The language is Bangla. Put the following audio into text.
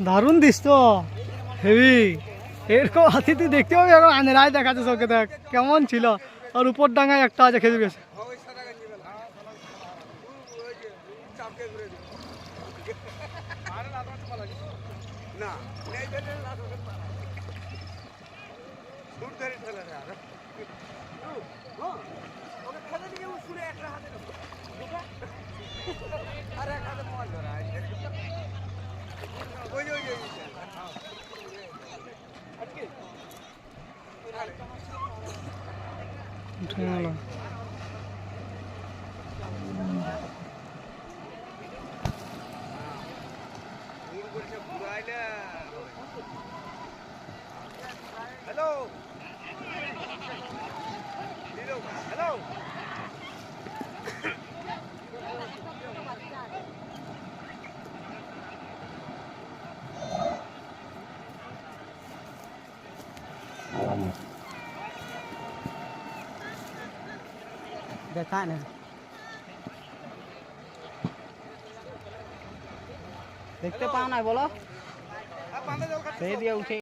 दारुण दिस तो। हेवी एरक अतिथि देखते हो अंधेर देखा सबके देख कम छो और ऊपर डांगा एक खेज गेस না নেই সুর ধরে ফেলে আর। ওকে ফেলে দিয়ে ও সুরে একটা হাতে আর এক হাতে মোবাইল ধরা ওই ওই ওই আজকে? Hello. Hello. Hello. Để tại này. দেখতে পাও না বলো। সেই দিয়ে উঠে